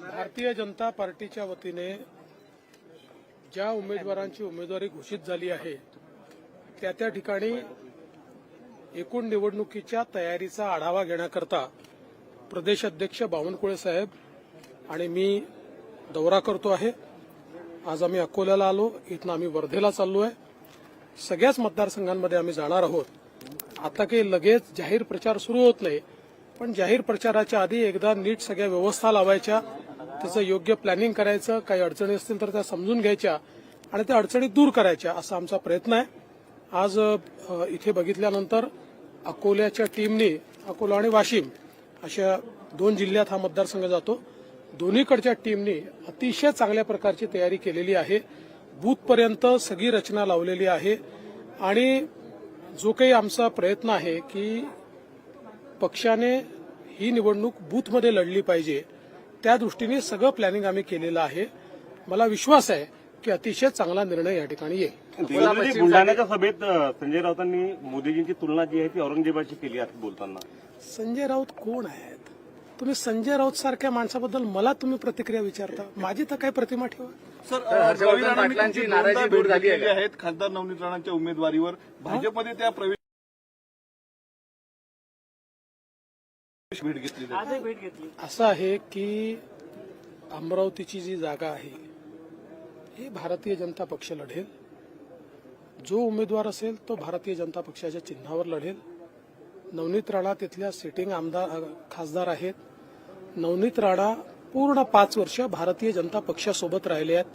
भारतीय जनता पार्टीच्या वतीने ज्या उमेदवारांची उमेदवारी घोषित झाली आहे त्या त्या ठिकाणी एकूण निवडणुकीच्या तयारीचा आढावा घेण्याकरता प्रदेश अध्यक्ष बावनकुळे साहेब आणि मी दौरा करतो आहे. आज आम्ही अकोल्याला आलो इथनं आम्ही वर्धेला चाललो आहे सगळ्याच मतदारसंघांमध्ये आम्ही जाणार आहोत. आता काही लगेच जाहीर प्रचार सुरू होत नाही पण जाहीर प्रचाराच्या आधी एकदा नीट सगळ्या व्यवस्था लावायच्या त्याचं योग्य प्लॅनिंग करायचं काही अडचणी असतील तर त्या समजून घ्यायच्या आणि त्या अडचणी दूर करायच्या असा आमचा प्रयत्न आहे. आज इथे बघितल्यानंतर अकोल्याच्या टीमनी अकोला आणि वाशिम अशा दोन जिल्ह्यात हा मतदारसंघ जातो. दोन्हीकडच्या टीमनी अतिशय चांगल्या प्रकारची तयारी केलेली आहे. बूथपर्यंत सगळी रचना लावलेली आहे आणि जो काही आमचा प्रयत्न आहे की पक्षाने ही निवडणूक बूथमध्ये लढली पाहिजे त्या दृष्टीने सगळं प्लॅनिंग आम्ही केलेलं आहे. मला विश्वास आहे की अतिशय चांगला निर्णय या ठिकाणी येईल. बुलढाण्याच्या सभेत संजय राऊतांनी मोदीजींची तुलना जी आहे ती औरंगजेबाची केली आहे बोलताना. संजय राऊत कोण आहेत? तुम्ही संजय राऊत सारख्या माणसाबद्दल मला तुम्ही प्रतिक्रिया विचारता? माझी तर काही प्रतिमा ठेवा. सर नाराजी झाली भेट घेतलेली आहेत खासदार नवनीत राणांच्या उमेदवारीवर. भाजपमध्ये त्या भेट घेतली असं आहे की अमरावतीची जी जागा आहे ही भारतीय जनता पक्ष लढेल. जो उमेदवार असेल तो भारतीय जनता पक्षाच्या चिन्हावर लढेल. नवनीत राणा तिथल्या सिटिंग आमदार खासदार आहेत. नवनीत राणा पूर्ण पाच वर्ष भारतीय जनता पक्षासोबत राहिले आहेत.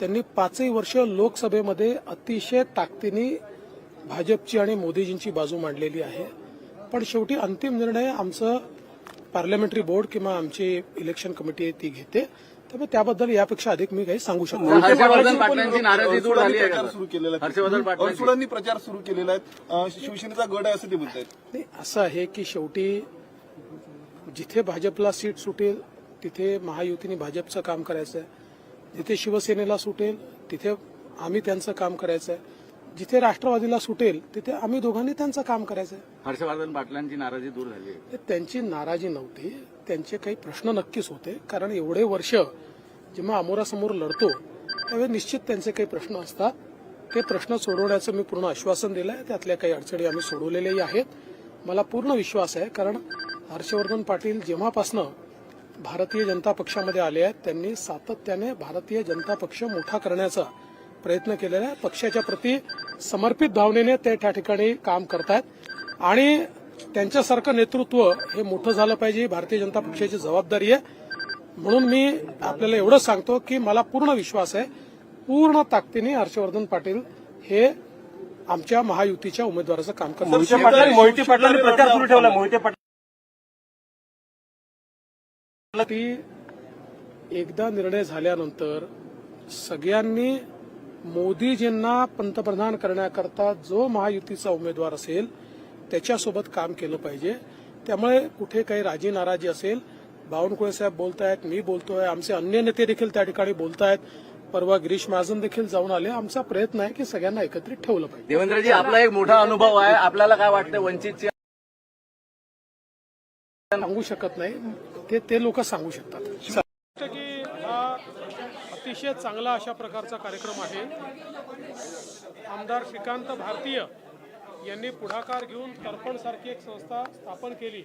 त्यांनी पाचही वर्ष लोकसभेमध्ये अतिशय ताकदीने भाजपची आणि मोदीजींची बाजू मांडलेली आहे. पण शेवटी अंतिम निर्णय आमचं पार्लमेंटरी बोर्ड किंवा आमची इलेक्शन कमिटी आहे ती घेते. त्यामुळे त्याबद्दल यापेक्षा अधिक मी काही सांगू शकतो नाही. हर्षवर्धन पाटलांची नाराजी दूर झाली आहे प्रचार का? सुरू केलेला हर्षवर्धन प्रचार सुरू केलेला आहे. शिवसेनेचा गड आहे असं ते म्हणतायत. नाही असं आहे की शेवटी जिथे भाजपला सीट सुटेल तिथे महायुतीने भाजपचं काम करायचं आहे जिथे शिवसेनेला सुटेल तिथे आम्ही त्यांचं काम करायचं आहे जिथे राष्ट्रवादीला सुटेल तिथे आम्ही दोघांनी त्यांचं काम करायचं आहे हर्षवर्धन पाटलांची नाराजी दूर झाली त्यांची नाराजी नव्हती त्यांचे काही प्रश्न नक्कीच होते कारण एवढे वर्ष जेव्हा अमोरासमोर लढतो त्यावेळी निश्चित त्यांचे काही प्रश्न असतात. ते प्रश्न सोडवण्याचं मी पूर्ण आश्वासन दिलं आहे त्यातल्या काही अडचणी आम्ही सोडवलेल्याही आहेत. मला पूर्ण विश्वास आहे कारण हर्षवर्धन पाटील जेव्हापासनं भारतीय जनता पक्षामध्ये आले आहेत त्यांनी सातत्याने भारतीय जनता पक्ष मोठा करण्याचा प्रयत्न केलेला आहे. पक्षाच्या प्रती समर्पित भावनेने ते त्या ठिकाणी काम करतायत. आणि त्यांच्यासारखं नेतृत्व हे मोठं झालं पाहिजे ही भारतीय जनता पक्षाची जबाबदारी आहे. म्हणून मी आपल्याला एवढंच सांगतो की मला पूर्ण विश्वास आहे. पूर्ण ताकदीने हर्षवर्धन पाटील हे आमच्या महायुतीच्या उमेदवाराचं काम करतात. मोहिते पाटलांनी प्रचार सुरू ठेवला. मोहिते पाटील ती एकदा निर्णय झाल्यानंतर सगळ्यांनी मोदीजींना पंतप्रधान करण्याकरता जो महायुतीचा उमेदवार असेल त्याच्यासोबत काम केलं पाहिजे. त्यामुळे कुठे काही राजी नाराजी असेल बावनकुळे साहेब बोलतायत मी बोलतोय आमचे अन्य नेते देखील त्या ठिकाणी बोलतायत. परवा गिरीश महाजन देखील जाऊन आले. आमचा प्रयत्न आहे की सगळ्यांना एकत्रित ठेवलं पाहिजे. देवेंद्रजी आपला एक मोठा अनुभव आहे. आपल्याला काय वाटतं वंचितची सांगू शकत नाही. ते ते लोक सांगू शकतात. अतिशय चांगला अशा प्रकारचा कार्यक्रम आहे. आमदार श्रीकांत भारतीय यांनी पुढाकार घेऊन तर्पणसारखी एक संस्था स्थापन केली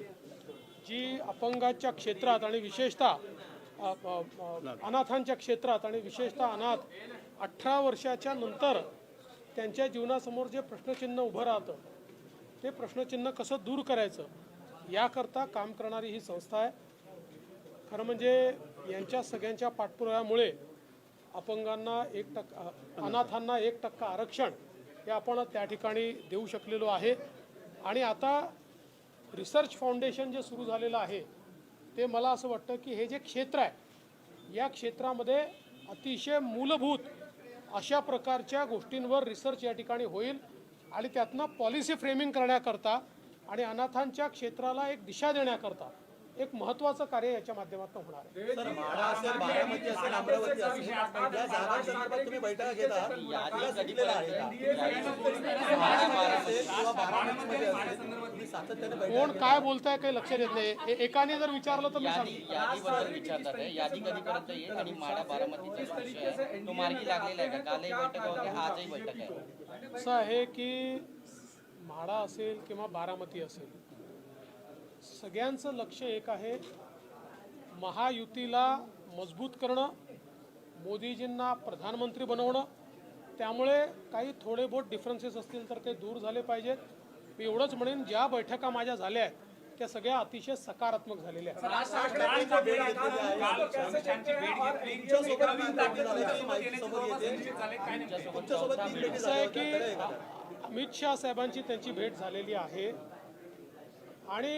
जी अपंगाच्या क्षेत्रात आणि विशेषतः अनाथांच्या क्षेत्रात आणि विशेषतः अनाथ अठरा वर्षाच्या नंतर त्यांच्या जीवनासमोर जे प्रश्नचिन्ह उभं राहतं ते प्रश्नचिन्ह कसं दूर करायचं याकरता काम करणारी ही संस्था आहे. खरं म्हणजे यांच्या सगळ्यांच्या पाठपुराव्यामुळे अपंगांना एक टक्का अनाथांना एक टक्का आरक्षण हे आपण त्या ठिकाणी देऊ शकलेलो आहे. आणि आता रिसर्च फाउंडेशन जे सुरू झालेलं आहे ते मला असं वाटतं की हे जे क्षेत्र आहे या क्षेत्रामध्ये अतिशय मूलभूत अशा प्रकारच्या गोष्टींवर रिसर्च या ठिकाणी होईल आणि त्यातनं पॉलिसी फ्रेमिंग करण्याकरता आणि अनाथांच्या क्षेत्राला एक दिशा देण्याकरता एक महत्वाचं कार्य याच्या माध्यमातून होणार आहे. सर माढा असेल बारामती असेल अमरावती असेल या जागांसंदर्भात तुम्ही बैठका घेता. यादी दिलेला आहे का? माढा बारामती असेल किंवा बारामतीमध्ये असेल तुम्ही सातत्याने बैठका कोण काय बोलताय काही लक्षात येत नाही. ए- एकाने जर विचारलं तर मी यादी सांगतो. यादीबद्दल विचारतात आहे यादी कधीपर्यंत येईल आणि माडा बारामतीचा जो विषय आहे. तो मार्गी लागलेला आहे का? कालही बैठक होते आजही बैठक आहे. असं आहे की म्हाडा असेल किंवा बारामती असेल सगळ्यांचं लक्ष एक आहे. महायुतीला मजबूत करणं मोदीजींना प्रधानमंत्री बनवणं. त्यामुळे काही थोडे बहुत डिफरन्सेस असतील तर ते दूर झाले पाहिजेत. मी एवढंच म्हणेन ज्या बैठका माझ्या झाल्या आहेत त्या सगळ्या अतिशय सकारात्मक झालेल्या आहेत. असं आहे की अमित शहा साहेबांची त्यांची भेट झालेली आहे. आणि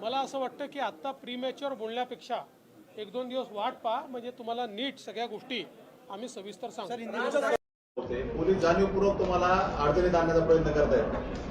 मला असं वाटतं की आत्ता प्रीमॅच्युअर बोलण्यापेक्षा एक दोन दिवस वाट पहा म्हणजे तुम्हाला नीट सगळ्या गोष्टी आम्ही सविस्तर सांगतो पोलीस जाणीवपूर्वक तुम्हाला अडचणीत आणण्याचा प्रयत्न करतायत.